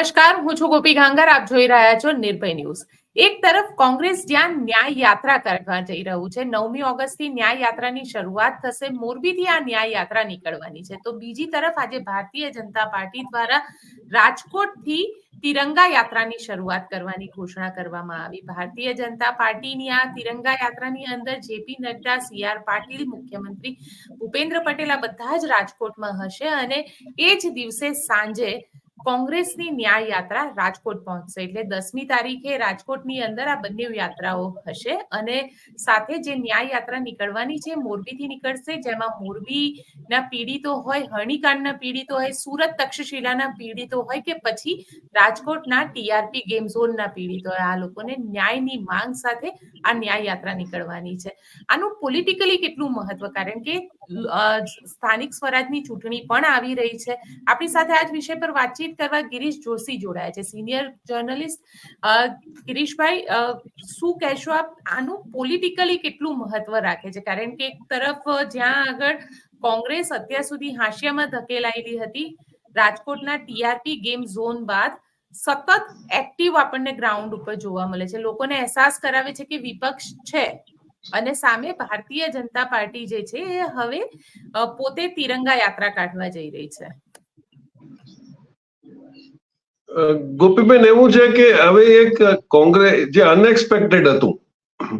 નમસ્કાર, હું છું ગોપી ગાંગર આપ જોઈ રહ્યા છો નિર્ભય ન્યૂઝ. એક તરફ કોંગ્રેસ જ્યાં ન્યાય યાત્રા કરવા જઈ રહ્યું છે, નવમી ઓગસ્ટથી ન્યાય યાત્રાની શરૂઆત થશે, મોરબીથી આ ન્યાય યાત્રા નીકળવાની છે. તો બીજી તરફ આજે ભારતીય જનતા પાર્ટી દ્વારા રાજકોટથી તિરંગા યાત્રાની શરૂઆત કરવાની ઘોષણા કરવામાં આવી. ભારતીય જનતા પાર્ટીની આ તિરંગા યાત્રાની અંદર JP Nadda, C R Patil, મુખ્યમંત્રી ભૂપેન્દ્ર પટેલ આ બધા જ રાજકોટમાં હશે અને એ જ દિવસે સાંજે કોંગ્રેસની ન્યાય યાત્રા રાજકોટ પહોંચશે એટલે દસમી તારીખે રાજકોટની અંદર આ બંને યાત્રાઓ હશે અને સાથે જે ન્યાય યાત્રા નીકળવાની છે, મોરબીથી નીકળશે, જેમાં મોરબીના પીડિતો હોય હણીકાંડના પીડિતો હોય, સુરત તક્ષશિલાના પીડિતો હોય કે પછી રાજકોટના ટીઆરપી ગેમ ઝોનના પીડિતો હોય, આ લોકોને ન્યાયની માંગ સાથે આ ન્યાય યાત્રા નીકળવાની છે. આનું પોલિટિકલી કેટલું મહત્વ? કારણ કે સ્થાનિક સ્વરાજની ચૂંટણી પણ આવી રહી છે. આપણી સાથે આજ વિષય પર વાતચીત કરવા ગિરીશ જોશી જોડાયા છે. સિનિયર જર્નલિસ્ટ ગિરીશભાઈ શું કહેશો આપ? આનું પોલિટિકલી કેટલું મહત્વ રાખે છે? કારણ કે એક તરફ જ્યાં આગળ કોંગ્રેસ અત્યાર સુધી હાંસિયામાં ધકેલાયેલી હતી, રાજકોટના ટીઆરપી ગેમ ઝોન બાદ સતત એક્ટિવ આપણને ગ્રાઉન્ડ ઉપર જોવા મળે છે. લોકોને અહેસાસ કરાવે છે કે વિપક્ષ છે અને સામે ભારતીય જનતા પાર્ટી જે છે, એ હવે પોતે તિરંગા યાત્રા કાઢવા જઈ રહી છે. ગોપીબેન, એવું છે કે હવે એક કોંગ્રેસ જે અનએક્સપેક્ટેડ હતું,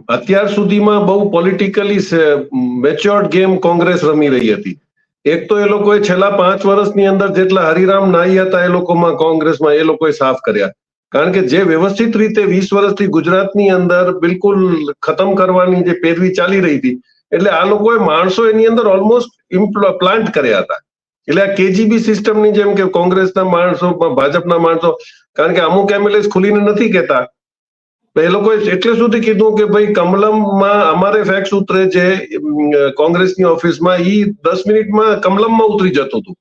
અત્યાર સુધીમાં બહુ પોલિટિકલી મેચ્યોર્ડ ગેમ કોંગ્રેસ રમી રહી હતી. એક તો એ લોકોએ છેલ્લા પાંચ વર્ષની અંદર જેટલા હરિરામ નાઈ હતા એ લોકોમાં કોંગ્રેસમાં એ લોકોએ સાફ કર્યા. કારણ કે જે વ્યવસ્થિત રીતે વીસ વર્ષથી ગુજરાતની અંદર બિલકુલ ખતમ કરવાની જે પેરવી ચાલી રહી હતી, એટલે આ લોકોએ માણસો એની અંદર ઓલમોસ્ટ પ્લાન્ટ કર્યા હતા. એટલે આ કેજીબી સિસ્ટમની જેમ કે કોંગ્રેસના માણસો ભાજપના માણસો, કારણ કે અમુક એમએલએ ખુલીને નથી કહેતા. એ લોકોએ એટલે સુધી કીધું કે ભાઈ કમલમમાં અમારે ફેક્સ ઉતરે છે કોંગ્રેસની ઓફિસમાં ઈ દસ મિનિટમાં કમલમમાં ઉતરી જતું હતું.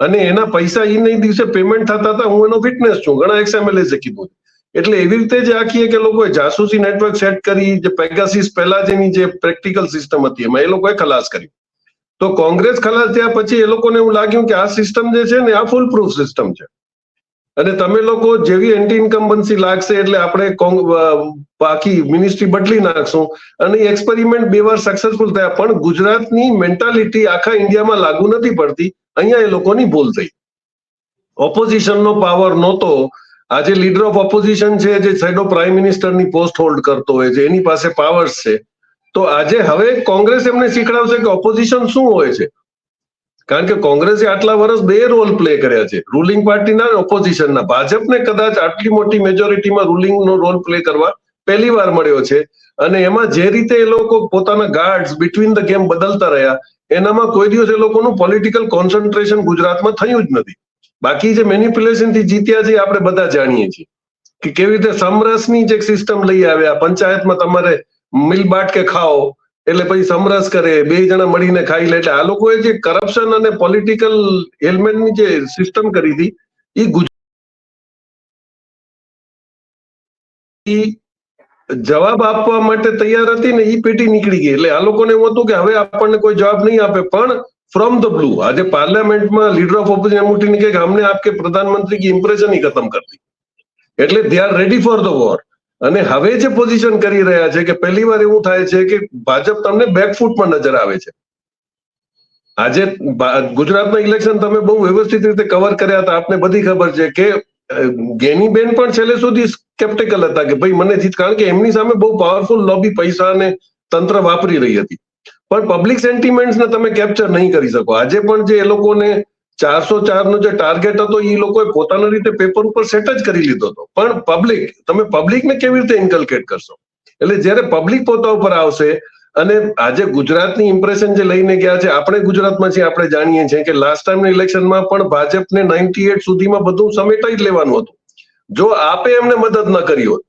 અને એના પૈસા ઈ નહીં દિવસે પેમેન્ટ થતા હતા, હું એનો ફિટનેસ છું, ઘણા એક્સ એમએલએ કીધું એટલે એવી રીતે જ આખી કે લોકોએ જાસૂસી નેટવર્ક સેટ કરી, જે પેગાસીસ પહેલા જેની જે પ્રેક્ટિકલ સિસ્ટમ હતી, એમાં એ લોકોએ ખલાસ કરી તો કોંગ્રેસ ખલાસ થયા પછી એ લોકોને એવું લાગ્યું કે આ સિસ્ટમ જે છે ને, આ ફૂલ પ્રૂફ સિસ્ટમ છે. અને તમે લોકો જેવી એન્ટી ઇન્કમ્બન્સી લાગશે એટલે આપણે બાકી મિનિસ્ટ્રી બદલી નાખશું. અને એક્સપેરિમેન્ટ બે વાર સક્સેસફુલ થયા, પણ ગુજરાતની મેન્ટાલિટી આખા ઇન્ડિયામાં લાગુ નથી પડતી. અહીંયા એ લોકોની ભૂલ થઈ. ઓપોઝિશનનો પાવર નહોતો. આજે લીડર ઓફ ઓપોઝિશન છે, જે સાઈડ પ્રાઇમ મિનિસ્ટરની પોસ્ટ હોલ્ડ કરતો હોય છે, એની પાસે પાવર્સ છે. તો આજે હવે કોંગ્રેસ એમને શીખડાવશે કે ઓપોઝિશન શું હોય છે? કારણ કે કોંગ્રેસે આટલા વર્ષ બે રોલ પ્લે કર્યા છે. રૂલિંગ પાર્ટીના ઓપોઝિશનના ભાજપને કદાચ આટલી મોટી મેજોરિટીમાં રૂલિંગનો રોલ પ્લે કરવા પહેલી વાર મળ્યો છે. અને એમાં જે રીતે એ લોકો પોતાના ગાર્ડ્સ બિટવીન ધ ગેમ બદલતા રહ્યા, એનામાં કોઈ દિવસ એ લોકોનું પોલિટિકલ કોન્સન્ટ્રેશન ગુજરાતમાં થયું જ નથી. બાકી જે મેનિપ્યુલેશનથી જીત્યા છે આપણે બધા જાણીએ છીએ. કે કેવી રીતે સમરસની જે સિસ્ટમ લઈ આવ્યા. પંચાયતમાં તમારે મિલ બાટ કે ખાઓ, એટલે પછી સમરસ કરે, બે જણા મળીને ખાઈ લે. એટલે આ લોકોએ જે કરપ્શન અને પોલિટિકલ એલિમેન્ટની જે સિસ્ટમ કરી હતી એ ગુજરાત જવાબ આપવા માટે તૈયાર હતી ને એ પેટી નીકળી ગઈ. એટલે આ લોકોને એવું હતું કે હવે આપણને કોઈ જવાબ નહીં આપે. પણ ફ્રોમ ધ બ્લુ આજે પાર્લામેન્ટમાં લીડર ઓફ ઓપોઝિશન ઉઠીને કે અમને આપકે પ્રધાનમંત્રી કી ઇમ્પ્રેશન ખતમ કરતી એટલે they are ready for the war અને હવે જે પોઝિશન કરી રહ્યા છે કે પહેલી વાર એવું થાય છે કે ભાજપ તમને બેકફૂટમાં નજર આવે છે. આજે ગુજરાતના ઇલેક્શન તમે બહુ વ્યવસ્થિત રીતે કવર કર્યા હતા. આપને બધી ખબર છે કે ગેનીબેન પણ છેલ્લે સુધી સ્કેપ્ટિકલ હતા કે ભાઈ મને જીત, કારણ કે એમની સામે બહુ પાવરફુલ લોબી પૈસા અને તંત્ર વાપરી રહી હતી. પણ પબ્લિક સેન્ટિમેન્ટ્સને તમે કેપ્ચર નહીં કરી શકો. આજે પણ જે એ લોકોને ચારસો ચાર નો જે ટાર્ગેટ હતો એ લોકોએ પોતાના રીતે પેપર ઉપર સેટ જ કરી લીધો હતો. પણ પબ્લિક તમે પબ્લિકને કેવી રીતે ઇન્કલ્કેટ કરશો? એટલે જ્યારે પબ્લિક પોતા ઉપર આવશે અને આજે ગુજરાતની ઇમ્પ્રેશન જે લઈને ગયા છે, આપણે ગુજરાતમાં છીએ, આપણે જાણીએ છીએ કે લાસ્ટ ટાઈમના ઇલેક્શનમાં પણ ભાજપને નાઇન્ટી એટ સુધીમાં બધું સમેટાઈ જ લેવાનું હતું. જો આપે એમને મદદ ન કરી હોત,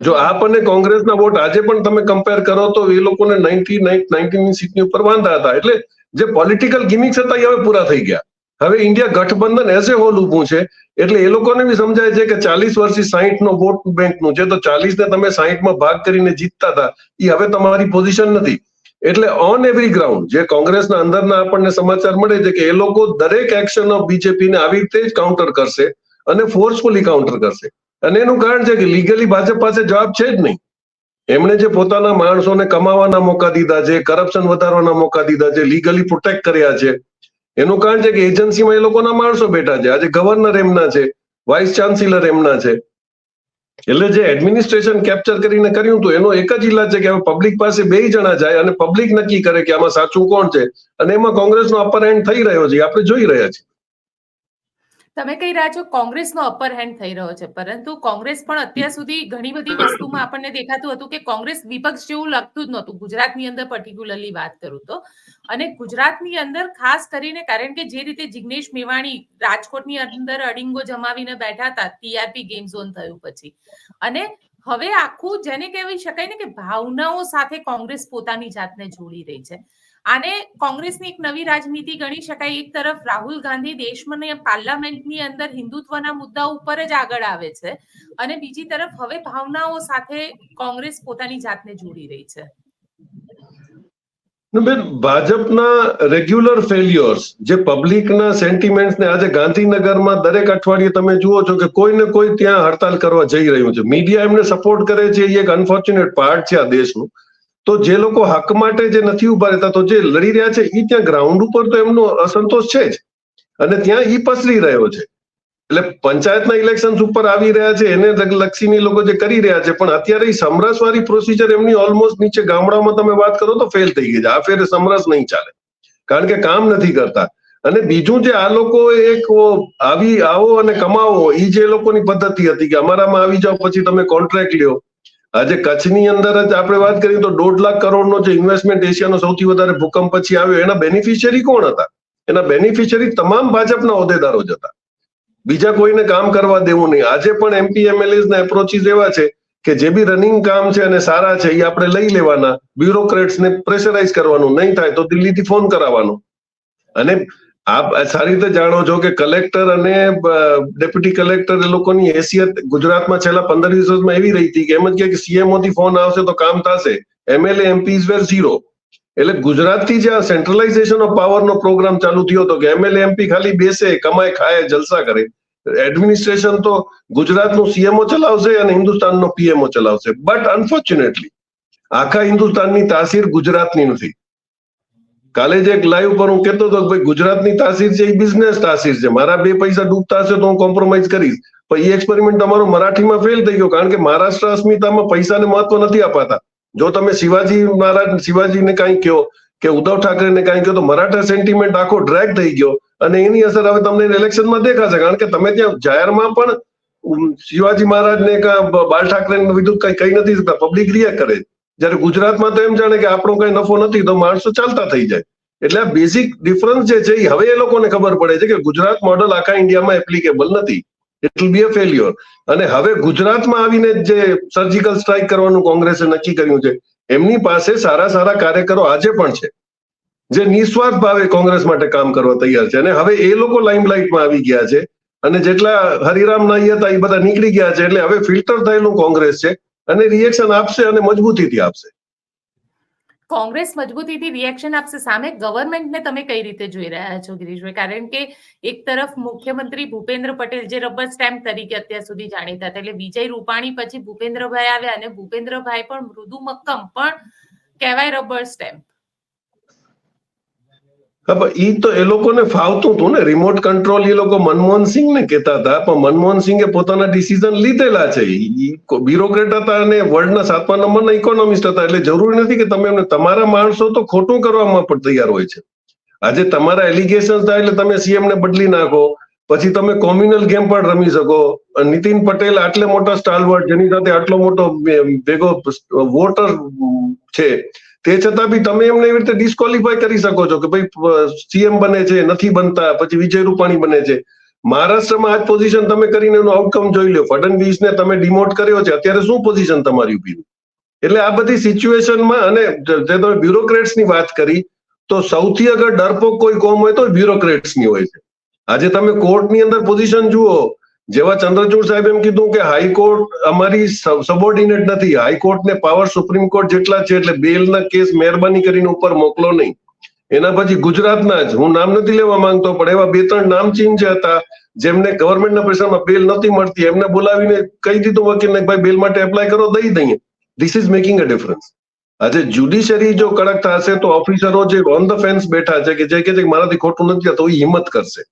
જો આપ અને કોંગ્રેસના વોટ આજે પણ તમે કમ્પેર કરો તો એ લોકોને નાઇન્ટી નાઇન્ટી સીટની ઉપર વાંધા હતા. એટલે જે પોલિટિકલ ગિમિક્સ હતા, એ હવે પૂરા થઈ ગયા. હવે ઇન્ડિયા ગઠબંધન એઝ એ હોલ ઊભું છે. એટલે એ લોકોને બી સમજાય છે કે ચાલીસ વર્ષથી સાહીઠ નો વોટ બેંકનું છે. તો ચાલીસ ને તમે સાહીઠમાં ભાગ કરીને જીતતા હતા. એ હવે તમારી પોઝિશન નથી. એટલે ઓન એવરી ગ્રાઉન્ડ જે કોંગ્રેસના અંદરના આપણને સમાચાર મળે છે કે એ લોકો દરેક એક્શન ઓફ બીજેપીને આવી રીતે જ કાઉન્ટર કરશે અને ફોર્સફુલી કાઉન્ટર કરશે. અને એનું કારણ છે કે લીગલી ભાજપ પાસે જવાબ છે જ નહીં. એમણે જે પોતાના માણસોને કમાવાના મોકા દીધા છે કરપ્શન વધારવાના મોકા દીધા છે લીગલી પ્રોટેક્ટ કર્યા છે એનું કારણ છે કે એજન્સીમાં એ લોકોના માણસો બેઠા છે. આજે ગવર્નર એમના છે વાઇસ ચાન્સેલર એમના છે. એટલે જે એડમિનિસ્ટ્રેશન કેપ્ચર કરીને કર્યું હતું, એનો એક જ ઇલાજ છે કે હવે પબ્લિક પાસે બે જણા જાય અને પબ્લિક નક્કી કરે કે આમાં સાચું કોણ છે. અને એમાં કોંગ્રેસનો અપર હેન્ડ થઈ રહ્યો છે આપણે જોઈ રહ્યા છીએ. તમે કહી રહ્યા છો કોંગ્રેસનો અપર હેન્ડ થઈ રહ્યો છે. પરંતુ કોંગ્રેસ પણ અત્યાર સુધી ઘણી બધી વસ્તુમાં આપણને દેખાતું હતું કે કોંગ્રેસ વિપક્ષ જેવું લાગતું જ નહોતું. ગુજરાતની અંદર પર્ટિક્યુલરલી વાત કરું તો. અને ગુજરાતની અંદર ખાસ કરીને કારણ કે જે રીતે જિગ્નેશ મેવાણી રાજકોટની અંદર અડિંગો જમાવીને બેઠા હતા ટીઆરપી ગેમ ઝોન થયું પછી. અને હવે આખું જેને કહેવી શકાય ને કે ભાવનાઓ સાથે કોંગ્રેસ પોતાની જાતને જોડી રહી છે. આને કોંગ્રેસની એક નવી રાજનીતિ ગણી શકાય. એક તરફ રાહુલ ગાંધી દેશમાં પાર્લામેન્ટની અંદર હિન્દુત્વના મુદ્દા ઉપર જ આગળ આવે છે અને બીજી તરફ હવે ભાવનાઓ સાથે કોંગ્રેસ પોતાની જાતને જોડી રહી છે. બેન, ભાજપના રેગ્યુલર ફેલ્યોર્સ જે પબ્લિકના સેન્ટિમેન્ટ્સને આજે ગાંધીનગરમાં દરેક અઠવાડિયે તમે જુઓ છો કે કોઈ ને કોઈ ત્યાં હડતાલ કરવા જઈ રહ્યું છે. મીડિયા એમને સપોર્ટ કરે છે, એ એક અનફોર્ચ્યુનેટ પાર્ટ છે આ દેશનું. તો જે લોકો હક માટે જે નથી ઊભા રહેતા, તો જે લડી રહ્યા છે એ ત્યાં ગ્રાઉન્ડ ઉપર તો એમનો અસંતોષ છે જ. અને ત્યાં એ પસરી રહ્યો છે. એટલે પંચાયતના ઇલેક્શન ઉપર આવી રહ્યા છે, એને લક્ષીની લોકો જે કરી રહ્યા છે, પણ અત્યારે સમરસવાળી પ્રોસિજર એમની ઓલમોસ્ટ નીચે ગામડામાં તમે વાત કરો તો ફેલ થઈ ગઈ છે. આ ફેરે સમરસ નહીં ચાલે. કારણ કે કામ નથી કરતા. અને બીજું જે આ લોકો એક આવી, આવો અને કમાવો એ જે લોકોની પદ્ધતિ હતી કે અમારામાં આવી જાઓ, પછી તમે કોન્ટ્રાક્ટ લ્યો. આજે કચ્છની અંદર જ આપણે વાત કરીએ તો દોઢ લાખ કરોડનો જે ઇન્વેસ્ટમેન્ટ એશિયાનો સૌથી વધારે ભૂકંપ પછી આવ્યો, એના બેનિફિશિયરી કોણ હતા? એના બેનિફિશિયરી તમામ ભાજપના હોદ્દેદારો જ હતા. બીજા કોઈને કામ કરવા દેવું નહીં. આજે પણ એમપી એમએલએસ ના એપ્રોચીસ એવા છે કે જે બી રનિંગ કામ છે અને સારા છે, એ આપણે લઈ લેવાના. બ્યુરોક્રેટ્સને પ્રેશરાઇઝ કરવાનું નહીં થાય તો દિલ્હીથી ફોન કરાવવાનો. અને આપ સારી રીતે જાણો છો કે કલેક્ટર અને ડેપ્યુટી કલેક્ટર એ લોકોની હેસિયત ગુજરાતમાં છેલ્લા પંદર વીસ વર્ષમાં એવી રહી હતી કે એમ જ કે સીએમઓ થી ફોન આવશે તો કામ થશે. એમએલએ એમપીઝ વેર ઝીરો એટલે ગુજરાતથી જે આ સેન્ટ્રલાઇઝેશન ઓફ પાવરનો પ્રોગ્રામ ચાલુ થયો હતો કે એમએલએ એમપી ખાલી બેસે, કમાય, ખાય, જલસા કરે. એડમિનિસ્ટ્રેશન તો ગુજરાતનું સીએમઓ ચલાવશે અને હિન્દુસ્તાનનો પીએમઓ ચલાવશે. બટ અનફોર્ચ્યુનેટલી આખા હિન્દુસ્તાનની તાસીર ગુજરાતની નથી. કાલે જ એક લાઈવ પર હું કહેતો હતો કે ભાઈ ગુજરાતની તાસીર છે, એ બિઝનેસ તાસીર છે. મારા બે પૈસા ડૂબતા હશે તો હું કોમ્પ્રોમાઇઝ કરીશ. પણ એ એક્સપેરિમેન્ટ તમારો મરાઠીમાં ફેલ થઈ ગયો, કારણ કે મહારાષ્ટ્ર અસ્મિતામાં પૈસાને મહત્વ નથી અપાતા. જો તમે શિવાજી મહારાજ, શિવાજીને કાંઈ કહો કે ઉદ્ધવ ઠાકરેને કાંઈ કહો તો મરાઠા સેન્ટિમેન્ટ આખો ડ્રેગ થઈ ગયો અને એની અસર હવે તમને ઇલેક્શનમાં દેખાશે, કારણ કે તમે ત્યાં જાહેરમાં પણ શિવાજી મહારાજને કાં બાલ ઠાકરે વિરુદ્ધ કઈ કઈ નથી શકતા. પબ્લિક રિએક્ટ કરે જ્યારે ગુજરાતમાં તો એમ જાણે કે આપણો કઈ નફો નથી, તો માણસો ચાલતા થઈ જાય. એટલે આ બેઝિક ડિફરન્સ જે છે એ હવે એ લોકોને ખબર પડે છે કે ગુજરાત મોડલ આખા ઇન્ડિયામાં એપ્લિકેબલ નથી. It will be a failure અને હવે ગુજરાતમાં આવીને જે સર્જિકલ સ્ટ્રાઇક કરવાનું કોંગ્રેસે નક્કી કર્યું છે, એમની પાસે સારા સારા કાર્યકરો આજે પણ છે. જે નિસ્વાર્થ ભાવે કોંગ્રેસ માટે કામ કરવા તૈયાર છે. અને હવે એ લોકો લાઇમલાઇટમાં આવી ગયા છે. અને જેટલા હરિરામ નાઈ હતા એ બધા નીકળી ગયા છે, એટલે હવે ફિલ્ટર થયેલું કોંગ્રેસ છે. અને રિએક્શન આપશે અને મજબૂતીથી આપશે. કોંગ્રેસ મજબૂતીથી રિએક્શન આપશે. સામે ગવર્મેન્ટને તમે કઈ રીતે જોઈ રહ્યા છો ગિરીશભાઈ? કારણ કે એક તરફ મુખ્યમંત્રી ભૂપેન્દ્ર પટેલ જે રબર સ્ટેમ્પ તરીકે અત્યાર સુધી જાણીતા હતા, એટલે વિજય રૂપાણી પછી ભૂપેન્દ્રભાઈ આવ્યા અને ભૂપેન્દ્રભાઈ પણ મૃદુ મક્કમ પણ કહેવાય રબર સ્ટેમ્પ ઈ તો એ લોકોને ફાવતું હતું ને. રિમોટ કંટ્રોલ એ લોકો મનમોહન સિંહને કહેતા હતા, પણ મનમોહન સિંહે પોતાના ડિસિઝન લીધેલા છે. બ્યુરોક્રેટ હતા અને વર્લ્ડના સાતમા નંબરના ઇકોનોમિસ્ટ હતા, એટલે જરૂરી નથી કે તમે એમને, તમારા માણસો તો ખોટું કરવામાં પણ તૈયાર હોય છે. આજે તમારા એલિગેશન થાય એટલે તમે સીએમ ને બદલી નાખો, પછી તમે કોમ્યુનલ ગેમ પણ રમી શકો. નીતિન પટેલ આટલે મોટા સ્ટાલવર્ડ જેની સાથે આટલો મોટો ભેગો, વોટર છે. તે છતાં બી તમે એમને એવી રીતે ડિસ્કોલિફાય કરી શકો છો કે ભાઈ સીએમ બને છે, નથી બનતા, પછી વિજય રૂપાણી બને છે. મહારાષ્ટ્રમાં આજ પોઝિશન તમે કરીને એનું આઉટકમ જોઈ લો ફડણવીસને તમે ડિમોટ કર્યો છે. અત્યારે શું પોઝિશન તમારી ઊભી એટલે આ બધી સિચ્યુએશનમાં અને જે તમે બ્યુરોક્રેટ્સની વાત કરી, તો સૌથી અગર ડરપોક કોઈ કોમ હોય તો બ્યુરોક્રેટ્સની હોય છે. આજે તમે કોર્ટની અંદર પોઝિશન જુઓ જેવા ચંદ્રચૂડ સાહેબ એમ કીધું કે હાઈકોર્ટ અમારી સબોર્ડિનેટ નથી. હાઈકોર્ટને પાવર સુપ્રીમ કોર્ટ જેટલા છે એટલે બેલના કેસ મહેરબાની કરીને ઉપર મોકલો નહીં. એના પછી ગુજરાતના જ. હું નામ નથી લેવા માંગતો, પણ એવા બે ત્રણ નામચીન જે હતા, જેમને ગવર્મેન્ટના પ્રેશરમાં બેલ નથી મળતી, એમને બોલાવીને કહી દીધું વકીલને ભાઈ બેલ માટે એપ્લાય કરો, દઈ દઈએ. This is making a difference આજે જ્યુડિશરી જો કડક થશે તો ઓફિસરો જે ઓન ધ ફેન્સ બેઠા છે કે જે કે મારાથી ખોટું નથી થતું એ હિંમત કરશે.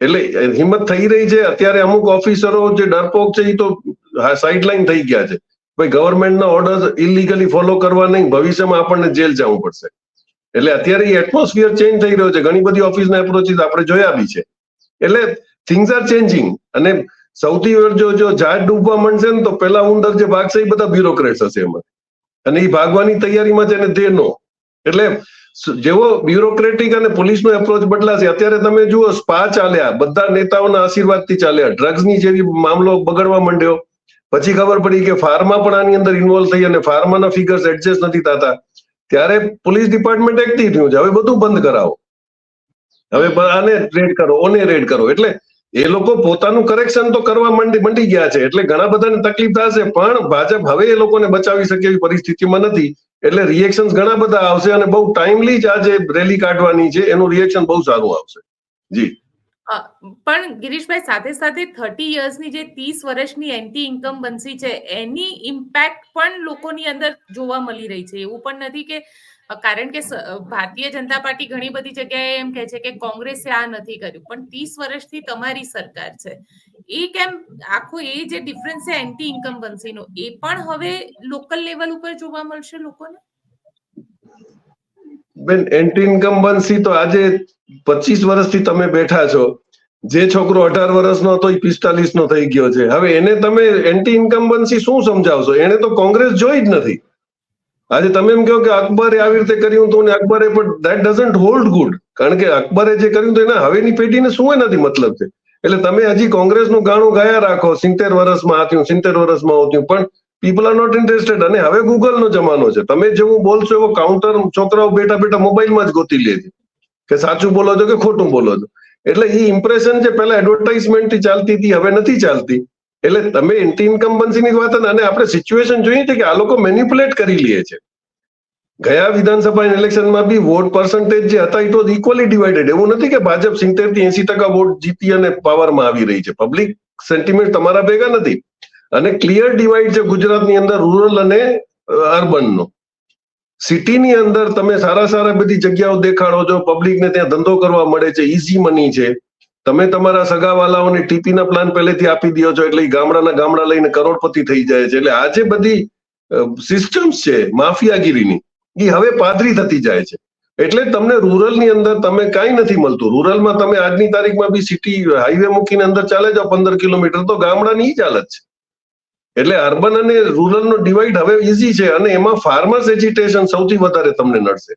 એટલે હિંમત થઈ રહી છે. અત્યારે અમુક ઓફિસરો જે ડરપોક છે એ તો સાઇડલાઇન થઈ ગયા છે. ભાઈ ગવર્મેન્ટના ઓર્ડર ઇલીગલી ફોલો કરવા નહીં, ભવિષ્યમાં આપણને જેલ જવું પડશે. એટલે અત્યારે એટમોસ્ફિયર ચેન્જ થઈ રહ્યો છે. ઘણી બધી ઓફિસના એપ્રોચીસ આપણે જોયા બી છે. એટલે થિંગ્સ આર ચેન્જિંગ અને સૌથી જો જો ઝાડ ડૂબવા માંડશે ને, તો પેલા ઉંદર જે ભાગશે એ બધા બ્યુરોક્રેટ્સ હશે એમાં. અને એ ભાગવાની તૈયારીમાં છે ને તે નો એટલે જેવો બ્યુરોક્રેટિક અને પોલીસનો એપ્રોચ બદલાશે અત્યારે તમે જુઓ સ્પા ચાલ્યા, બધા નેતાઓના આશીર્વાદથી ચાલ્યા ડ્રગ્સની જેવી મામલો બગડવા માંડ્યો. પછી ખબર પડી કે ફાર્મા પણ આની અંદર ઇન્વોલ્વ થઈ અને ફાર્માના ફિગર્સ એડજસ્ટ નથી થતા. ત્યારે પોલીસ ડિપાર્ટમેન્ટ એક્ટિવ થયું છે. હવે બધું બંધ કરાવો. હવે આને રેડ કરો, ઓને રેડ કરો. એટલે એ લોકો પોતાનું કરેક્શન તો કરવા માંડી, મંડી ગયા છે. એટલે ઘણા બધાને તકલીફ થશે, પણ ભાજપ હવે એ લોકોને બચાવી શકે એવી પરિસ્થિતિમાં નથી. એટલે રિએક્શન ઘણા બધા આવશે અને બહુ ટાઈમલી જ આ જે રેલી કાઢવાની છે. એનું રિએક્શન બહુ સારું આવશે. જી. પણ ગિરીશભાઈ, સાથે સાથે થર્ટી યર્સની જે ત્રીસ વર્ષની એન્ટી ઇન્કમ બનસી છે, એની ઇમ્પેક્ટ પણ લોકોની અંદર જોવા મળી રહી છે. એવું પણ નથી કે કારણ કે ભારતીય જનતા પાર્ટી ઘણી બધી જગ્યાએ એમ કહે છે કે કોંગ્રેસે આ નથી કર્યું. પણ ત્રીસ વર્ષથી તમારી સરકાર છે. એ કેમ, આખો એ જે ડિફરન્સ છે એન્ટી ઇન્કમ બનસીનો એ પણ હવે લોકલ લેવલ ઉપર જોવા મળશે લોકોને? બેન એન્ટી ઇન્કમ ઇન્કમ્બન્સી તો આજે પચીસ વર્ષથી તમે બેઠા છો. જે છોકરો અઢાર વર્ષનો હતો એ પિસ્તાલીસ નો થઈ ગયો છે. હવે એને તમે એન્ટી ઇન્કમ ઇન્કમ્બન્સી શું સમજાવશો? એને તો કોંગ્રેસ જોઈ જ નથી. આજે તમે એમ કહો કે અકબરે આવી રીતે કર્યું ને અકબરે પણ દેટ ડઝન્ટ હોલ્ડ ગુડ કારણ કે અકબરે જે કર્યું હતું એના હવેની પેઢીને શું એનાથી મતલબ છે? એટલે તમે હજી કોંગ્રેસનું ગાણું ગાયા રાખો, સિત્તેર વર્ષમાં આ થયું, સિત્તેર વર્ષમાં આ પણ પીપલ આર નોટ ઇન્ટરેસ્ટેડ અને હવે ગૂગલનો જમાનો છે. તમે જેવું બોલશો એવો કાઉન્ટર છોકરાઓ બેઠા બેઠા મોબાઈલમાં જ ગોતી લે છે. કે સાચું બોલો છો કે ખોટું બોલો છો? એટલે એ ઇમ્પ્રેશન જે પહેલા એડવર્ટાઇઝમેન્ટ ચાલતી હતી, હવે નથી ચાલતી. એટલે તમે એન્ટી ઇન્કમ્બન્સીની વાત અને આપણે સિચ્યુએશન જોઈએ છે કે આ લોકો મેન્યુપ્યુલેટ કરી લે છે. ગયા વિધાનસભા ઇલેક્શનમાં બી વોટ પર્સન્ટેજ જે હતા ઇટ વોઝ ઇક્વલી ડિવાઇડેડ એવું નથી કે ભાજપ સિત્તેરથી એસી ટકા વોટ જીતી અને પાવરમાં આવી રહી છે. પબ્લિક સેન્ટિમેન્ટ તમારા ભેગા નથી. અને ક્લિયર ડિવાઇડ છે ગુજરાતની અંદર રૂરલ અને અર્બનનો સિટીની અંદર તમે સારા સારા બધી જગ્યાઓ દેખાડો છો પબ્લિકને ત્યાં ધંધો કરવા મળે છે ઇઝી મની છે. તમે તમારા સગાવાલાઓને ટીપીના પ્લાન પહેલેથી આપી દો છો, એટલે ગામડાના ગામડા લઈને કરોડપતિ થઈ જાય છે. એટલે આ જે બધી સિસ્ટમ્સ છે, માફિયાગીરીની. એ હવે પાદરી થતી જાય છે. એટલે તમને રૂરલની અંદર તમે કાંઈ નથી મળતું. રૂરલમાં તમે આજની તારીખમાં બી સિટી હાઈવે મૂકીને અંદર ચાલે જાઓ, પંદર કિલોમીટર તો ગામડાની જ હાલત છે. એટલે અર્બન અને રૂરલનો ડિવાઈડ હવે ઇઝી છે અને એમાં ફાર્મર્સ એજ્યુટેશન સૌથી વધારે તમને નડશે.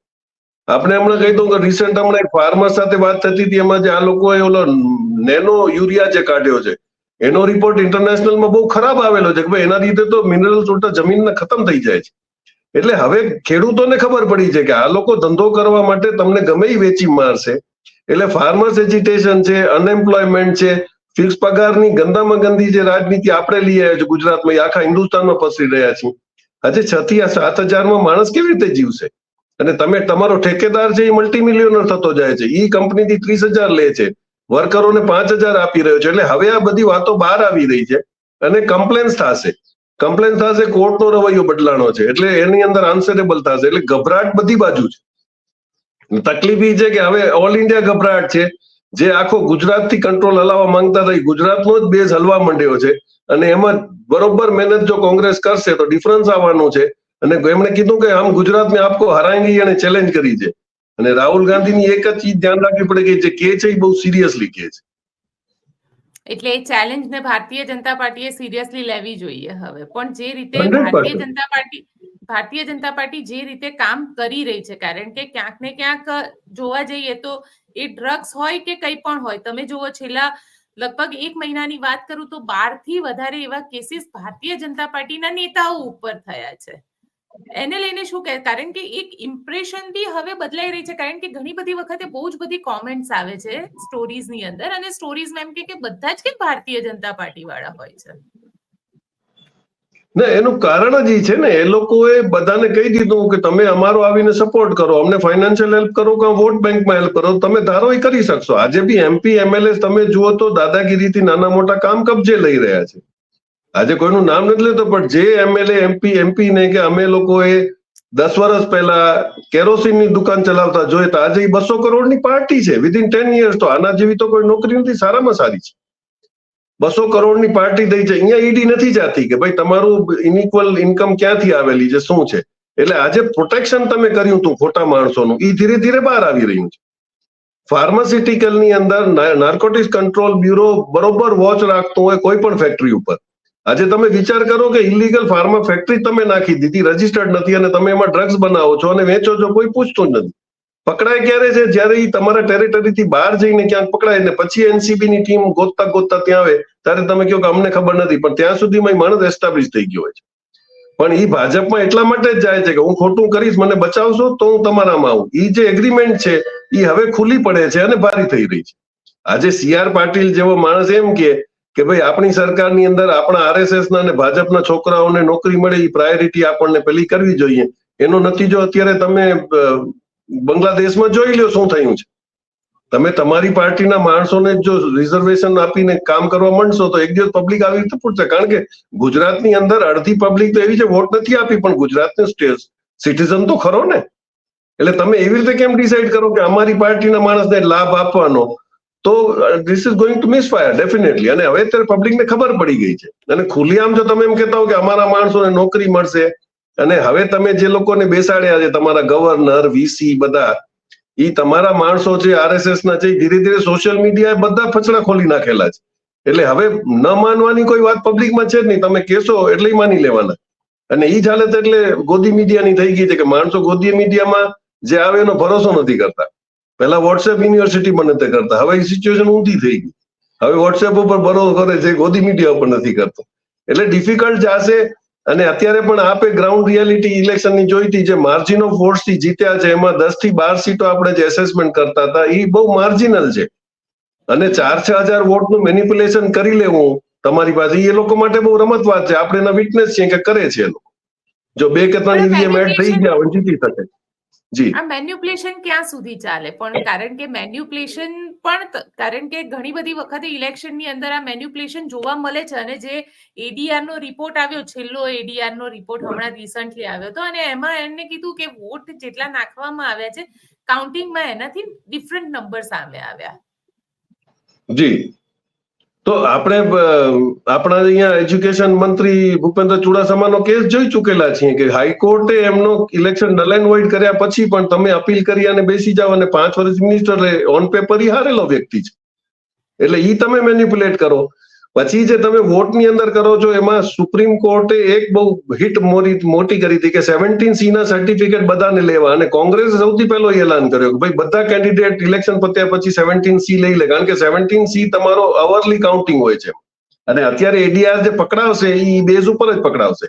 આપણે હમણાં કહી દઉં કે રિસેન્ટ હમણાં એક ફાર્મર સાથે વાત થતી હતી, એમાં જે આ લોકોએ ઓલો નેનો યુરિયા જે કાઢ્યો છે, એનો રિપોર્ટ ઇન્ટરનેશનલમાં બહુ ખરાબ આવેલો છે કે ભાઈ એના લીધે તો મિનરલ્સ ઉલટા જમીનને ખતમ થઈ જાય છે. એટલે હવે ખેડૂતોને ખબર પડી છે કે આ લોકો ધંધો કરવા માટે તમને ગમે એ વેચી મારશે. એટલે ફાર્મર્સ એજ્યુટેશન છે અનએમ્પ્લોયમેન્ટ છે ફિક્સ પગારની ગંદામાં ગંદી જે રાજનીતિ આપણે લઈ આવ્યા છે ગુજરાતમાં આખા હિન્દુસ્તાનમાં પસરી રહ્યા છીએ. આજે છ થી સાત હજારમાં માણસ કેવી રીતે જીવશે? અને તમે, તમારો ઠેકેદાર છે એ મલ્ટી મિલિયનર થતો જાય છે એ કંપનીથી ત્રીસ હજાર લે છે. વર્કરોને પાંચ હજાર આપી રહ્યો છે. એટલે હવે આ બધી વાતો બહાર આવી રહી છે અને કમ્પ્લેન્સ થશે. કમ્પ્લેન થશે કોર્ટનો રવૈયો બદલાનો છે. એટલે એની અંદર આન્સરેબલ થશે. એટલે ગભરાટ બધી બાજુ છે. તકલીફ એ છે કે હવે ઓલ ઇન્ડિયા ગભરાટ છે. જે આખો ગુજરાતથી કંટ્રોલ હલાવવા માંગતા હતા ગુજરાતનો જ બેઝ હલવા માંડ્યો છે. અને એમાં બરોબર મહેનત જો કોંગ્રેસ કરશે તો ડિફરન્સ આવવાનું છે. અને એમણે કીધું કે આમ ગુજરાત મેં આપકો હરાएंगे અને ચેલેન્જ કરી છે. અને રાહુલ ગાંધીની એક જ ચીજ ધ્યાન રાખવી પડે કે જે કે છે એ બહુ સિરિયસલી કે છે. એટલે એ ચેલેન્જ ને ભારતીય જનતા પાર્ટીએ સિરિયસલી લેવી જોઈએ હવે. પણ જે રીતે ભારતીય જનતા પાર્ટી ભારતીય જનતા પાર્ટી જે રીતે કામ કરી રહી છે કારણ કે ક્યાંક ને ક્યાંક જોવા જઈએ તો એ ડ્રગ્સ હોય કે કંઈ પણ હોય તમે જુઓ છેલ્લા લગભગ એક મહિનાની વાત કરું તો બારથી વધારે એવા કેસીસ ભારતીય જનતા પાર્ટીના નેતાઓ ઉપર થયા છે. એને લઈને શું કહે? કારણ કે એક ઇમ્પ્રેશન બી હવે બદલાઈ રહી છે. કારણ કે ઘણી બધી વખતે બહુ જ બધી કોમેન્ટ્સ આવે છે સ્ટોરીઝની અંદર અને સ્ટોરીઝમાં એમ કે બધા જ કે ભારતીય જનતા પાર્ટી વાળા હોય છે. ને એનું કારણ જ છે ને, એ લોકોએ બધાને કહી દીધું કે તમે અમારો આવીને સપોર્ટ કરો, અમને ફાઇનાન્શિયલ હેલ્પ કરો કે વોટ બેંકમાં હેલ્પ કરો, તમે ધારો એ કરી શકશો. આજે બી એમપી એમએલએ તમે જુઓ તો દાદાગીરીથી નાના મોટા કામ કબજે લઈ રહ્યા છે. આજે કોઈનું નામ નથી લેતો, પણ જે એમએલએ એમપી એમપી ને કે અમે લોકોએ દસ વર્ષ પહેલા કેરોસીનની દુકાન ચલાવતા જોઈએ તો આજે બસો કરોડની પાર્ટી છે. વિધિન ટેન યર્સ તો આના જેવી તો કોઈ નોકરી નથી, સારામાં સારી છે. બસો કરોડની પાર્ટી થઈ છે. અહીંયા ઈડી નથી જાતી કે ભાઈ તમારું ઇનઇક્વલ ઇન્કમ ક્યાંથી આવેલી છે, શું છે? એટલે આજે પ્રોટેક્શન તમે કર્યું હતું ખોટા માણસોનું એ ધીરે ધીરે બહાર આવી રહ્યું છે. ફાર્માસ્યુટિકલની અંદર નાર્કોટિક્સ કંટ્રોલ બ્યુરો બરોબર વોચ રાખતું હોય કોઈ પણ ફેક્ટરી ઉપર. આજે તમે વિચાર કરો કે ઇલીગલ ફાર્મા ફેક્ટરી તમે નાખી દીધી રજીસ્ટર્ડ નથી અને તમે એમાં ડ્રગ્સ બનાવો છો અને વેચો છો, કોઈ પૂછતું નથી. પકડાય ક્યારે છે? જ્યારે એ તમારા ટેરિટરીથી બહાર જઈને ક્યાંક પકડાય ને પછી એનસીબી ની ટીમ ગોતતા ગોતતા ત્યાં આવે, ત્યારે તમે કહો કે અમને ખબર નથી, પણ ત્યાં સુધીમાં માણસ એસ્ટાબ્લિશ થઈ ગયો હોય છે. પણ એ ભાજપમાં એટલા માટે જ જાય છે કે હું ખોટું કરીશ, મને બચાવશો તો હું તમારામાં આવું. એ જે એગ્રીમેન્ટ છે એ હવે ખુલ્લી પડે છે અને ભારી થઈ રહી છે. આજે સી આર પાટીલ જેવો માણસ એમ કે કે ભાઈ, આપણી સરકારની અંદર આપણા આરએસએસ ના અને ભાજપના છોકરાઓને નોકરી મળે એ પ્રાયોરિટી આપણને પેલી કરવી જોઈએ. એનો નતીજો અત્યારે તમે બાંગ્લાદેશમાં જોઈ લ્યો શું થયું છે. તમે તમારી પાર્ટીના માણસોને જો રિઝર્વેશન આપીને કામ કરવા માંડશો તો એક દિવસ પબ્લિક આવી રીતે પૂછશે. કારણ કે ગુજરાતની અંદર અડધી પબ્લિક તો એવી છે વોટ નથી આપી, પણ ગુજરાતનું સિટીઝન તો ખરો ને. એટલે તમે એવી રીતે કેમ ડિસાઈડ કરો કે અમારી પાર્ટીના માણસને લાભ આપવાનો? તો this is going to misfire definitely અને હવે અત્યારે પબ્લિકને ખબર પડી ગઈ છે. અને ખુલ્લેઆમ જો તમે એમ કહેતા હો કે અમારા માણસોને નોકરી મળશે, અને હવે તમે જે લોકોને બેસાડ્યા છે, તમારા ગવર્નર વીસી બધા એ તમારા માણસો છે આરએસએસ ના છે ધીરે ધીરે સોશિયલ મીડિયાએ બધા ફચડા ખોલી નાખેલા છે. એટલે હવે ન માનવાની કોઈ વાત પબ્લિકમાં છે જ નહીં. તમે કહેશો એટલે માની લેવાના. અને એ જ હાલત એટલે ગોદી મીડિયાની થઈ ગઈ છે કે માણસો ગોદી મીડિયામાં જે આવે એનો ભરોસો નથી કરતા. પહેલા વોટ્સએપ યુનિવર્સિટી પણ તે કરતા. હવે એ સિચ્યુએશન ઊંધી થઈ ગઈ. હવે વોટ્સએપ ઉપર ભરોસો કરે છે ગોદી મીડિયા ઉપર નથી કરતો. એટલે ડિફિકલ્ટ જશે અને અત્યારે પણ આપે ગ્રાઉન્ડ રિયાલિટી ઇલેક્શનની જોઈ હતી જે માર્જિન ઓફ વોટ્સથી જીત્યા છે એમાં દસથી બાર સીટો આપણે જે એસેસમેન્ટ કરતા હતા એ બહુ માર્જિનલ છે. અને ચાર છ હજાર વોટનું મેનિપ્યુલેશન કરી લેવું તમારી પાસે એ લોકો માટે બહુ રમત વાત છે. આપણે એના વિટનેસ છીએ કે કરે છે એ લોકો. જો બે કે ત્રણ ઈવીએમ એડ થઈ ગયા હોય જીતી શકે. જી. આ મેન્યુપ્લેશન ક્યાં સુધી ચાલે? પણ કારણ કે મેન્યુપ્લેશન પણ કારણ કે ઘણી બધી વખતે ઇલેક્શનની અંદર આ મેન્યુપ્લેશન જોવા મળે છે અને જે એડીઆર નો રિપોર્ટ આવ્યો છેલ્લો એડીઆર નો રિપોર્ટ હમણાં રિસન્ટલી આવ્યો હતો અને એમાં એમને કીધું કે વોટ જેટલા નાખવામાં આવ્યા છે કાઉન્ટિંગમાં એનાથી ડિફરન્ટ નંબર સામે આવ્યા. જી. તો આપણે આપણા અહીંયા એજ્યુકેશન મંત્રી ભૂપેન્દ્ર ચુડાસમાનો કેસ જોઈ ચૂકેલા છીએ કે હાઈકોર્ટે એમનો ઇલેક્શન એન્ડ વોઇડ કર્યા પછી પણ તમે અપીલ કરી અને બેસી જાઓ અને પાંચ વર્ષ મિનિસ્ટર ઓન પેપર હારેલો વ્યક્તિ છે. એટલે ઈ તમે મેનિપ્યુલેટ કરો. પછી જે તમે વોટની અંદર કરો છો, એમાં સુપ્રીમ કોર્ટે એક બહુ હિટ મોરી, મોટી કરી હતી કે સેવન્ટીન સી ના સર્ટિફિકેટ બધાને લેવા. અને કોંગ્રેસે સૌથી પહેલો એલાન કર્યો કે ભાઈ, બધા કેન્ડિડેટ ઇલેક્શન પત્યા પછી સેવન્ટીન સી લઈ લે. કારણ કે સેવન્ટીન સી તમારો અવરલી કાઉન્ટિંગ હોય છે. અને અત્યારે એડીઆર જે પકડાવશે એ બેઝ ઉપર જ પકડાવશે.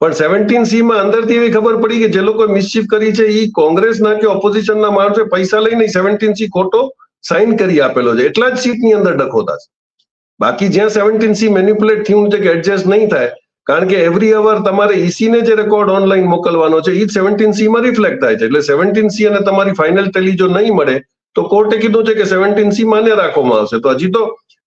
પણ સેવન્ટીન સી માં અંદરથી એવી ખબર પડી કે જે લોકો મિસચીફ કરી છે એ કોંગ્રેસના કે ઓપોઝિશનના માણસે પૈસા લઈને સેવન્ટીન સી ખોટો સાઇન કરી આપેલો છે. એટલા જ સીટની અંદર ડખોતા થશે. બાકી જ્યાં સેવન્ટીન સી મેન્યુપ્યુલેટ થયું છે કે એડજસ્ટ નહીં થાય, કારણ કે એવરી અવર તમારે ઈસી ને જે રેકોર્ડ ઓનલાઈન મોકલવાનો છે એ સેવન્ટીન સી માં રિફ્લેક્ટ થાય છે. એટલે સેવન્ટીન સી અને તમારી ફાઇનલ ટેલી જો નહીં મળે, તો કોર્ટે કીધું છે કે સેવન્ટીન સી માન્ય રાખવામાં આવશે. તો હજી તો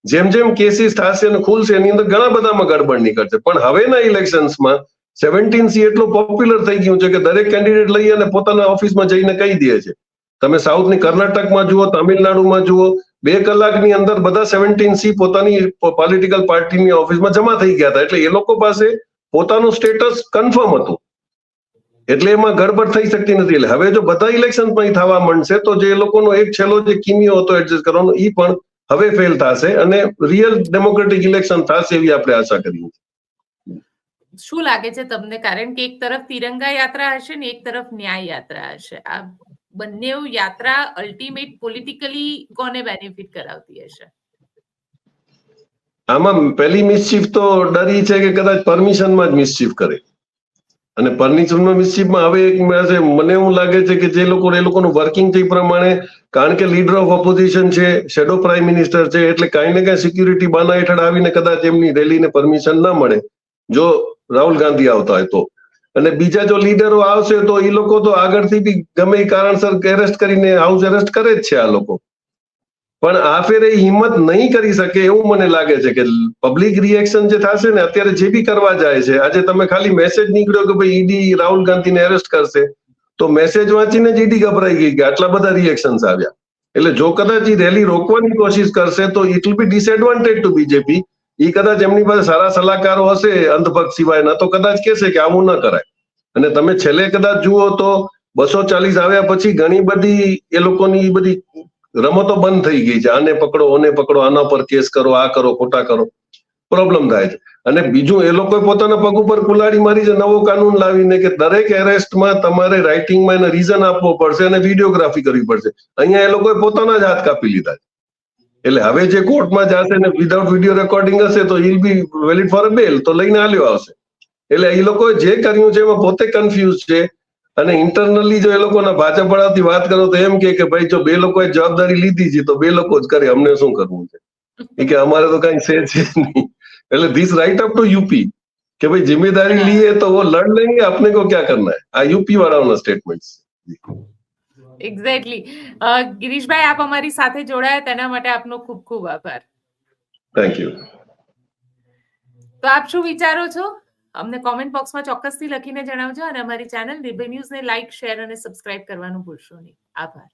જેમ જેમ કેસીસ થશે અને ખુલશે, એની અંદર ઘણા બધામાં ગડબડ નીકળશે. પણ હવેના ઇલેક્શન્સમાં સેવન્ટીન સી એટલું પોપ્યુલર થઈ ગયું છે કે દરેક કેન્ડિડેટ લઈ અને પોતાના ઓફિસમાં જઈને કહી દે છે. તમે સાઉથની કર્ણાટકમાં જુઓ, તમિલનાડુમાં જુઓ બે કલાકની અંદર બધા સેવન્ટીન સી પોતાની પોલિટિકલ પાર્ટીની ઓફિસમાં જમા થઈ ગયા હતા. એટલે એ લોકો પાસે પોતાનું સ્ટેટસ કન્ફર્મ હતું. એટલે એમાં ગડબડ થઈ શકતી નથી. એટલે હવે જો બધા ઇલેક્શનમાં થવા માંડશે, તો જે લોકોનો એક છેલ્લો જે કિમિયો હતો એડજસ્ટ કરવાનો એ પણ હવે ફેલ થશે અને રિયલ ડેમોક્રેટિક ઇલેક્શન થશે એવી આપણે આશા કરીએ શું લાગે છે તમને? કારણ કે એક તરફ તિરંગા યાત્રા હશે ને એક તરફ ન્યાય યાત્રા હશે. આ બંને યાત્રા અલ્ટિમેટ પોલિટિકલી કોને બેનિફિટ કરાવતી હશે? આમાં પહેલી મિસચીફ તો ડરી છે કે કદાચ પરમિશનમાં જ મિસચીફ કરે. અને પરમિશનમાં મિસચીફમાં હવે એક છે, મને એવું લાગે છે કે જે લોકો એ લોકોનું વર્કિંગ છે પ્રમાણે કારણ કે લીડર ઓફ ઓપોઝિશન છે શેડો પ્રાઇમ મિનિસ્ટર છે એટલે કાંઈ ને કાંઈ સિક્યુરિટી બાના હેઠળ આવીને કદાચ એમની રેલીને પરમિશન ના મળે. જો રાહુલ ગાંધી આવતા હોય તો. અને બીજા જો લીડરો આવશે તો એ લોકો તો આગળથી બી ગમે કારણસર એરેસ્ટ કરીને હાઉસ એરેસ્ટ કરે જ છે આ લોકો. પણ આ ફેરે હિંમત નહીં કરી શકે એવું મને લાગે છે કે પબ્લિક રિએક્શન જે થશે ને અત્યારે જે બી કરવા જાય છે, આજે તમે ખાલી મેસેજ નીકળ્યો કે ભાઈ ઈડી રાહુલ ગાંધીને એરેસ્ટ કરશે, તો મેસેજ વાંચીને જ ઈડી ગભરાઈ ગઈ કે આટલા બધા રિએક્શન્સ આવ્યા. એટલે જો કદાચ એ રેલી રોકવાની કોશિશ કરશે તો it will be disadvantage to BJP એ કદાચ એમની પાસે સારા સલાહકારો હશે અંધભક્ત સિવાયના તો કદાચ કહેશે કે આવું ન કરાય. અને તમે છેલ્લે કદાચ જુઓ તો બસો ચાલીસ આવ્યા પછી ઘણી બધી એ લોકોની બધી રમતો બંધ થઈ ગઈ છે. આને પકડો, ઓને પકડો, આના પર કેસ કરો, આ કરો, ખોટા કરો. પ્રોબ્લેમ થાય છે. અને બીજું, એ લોકોએ પોતાના પગ ઉપર કુલાડી મારી છે નવો કાનૂન લાવીને કે દરેક એરેસ્ટમાં તમારે રાઇટિંગમાં એને રીઝન આપવો પડશે અને વિડીયોગ્રાફી કરવી પડશે. અહીંયા એ લોકોએ પોતાના જ હાથ કાપી લીધા છે. એટલે હવે જે કોર્ટમાં જશે ને વિધાઉટ વીડિયો રેકોર્ડિંગ હશે તો ઇલ બી વેલિડ ફોર બેલ તો લઈને હાલ્યો આવશે. એટલે એ લોકો જે કર્યું છે એમાં પોતે કન્ફ્યુઝ છે. અને ઇન્ટરનલી જો એ લોકોના ભાજપ વાળાથી વાત કરો તો એમ કે ભાઈ જો બે લોકોએ જવાબદારી લીધી છે તો બે લોકો જ કરે અમને શું કરવું છે? કે અમારે તો કઈ છે જ નહીં. એટલે this right up to UP કે ભાઈ જિમ્મેદારી લીએ તો લડ લેંગે આપને કો ક્યાં કરના હે આ યુપી વાળાઓના સ્ટેટમેન્ટ છે. એક્ઝેક્ટલી ગિરીશભાઈ આપ અમારી સાથે જોડાયા તેના માટે આપનો ખૂબ ખૂબ આભાર. થેન્ક યુ તો આપ શું વિચારો છો? અમને કોમેન્ટ બોક્સમાં ચોક્કસથી લખીને જણાવજો અને અમારી ચેનલ રિબે ન્યૂઝને લાઇક શેર અને સબસ્ક્રાઇબ કરવાનું ભૂલશો નહીં. આભાર.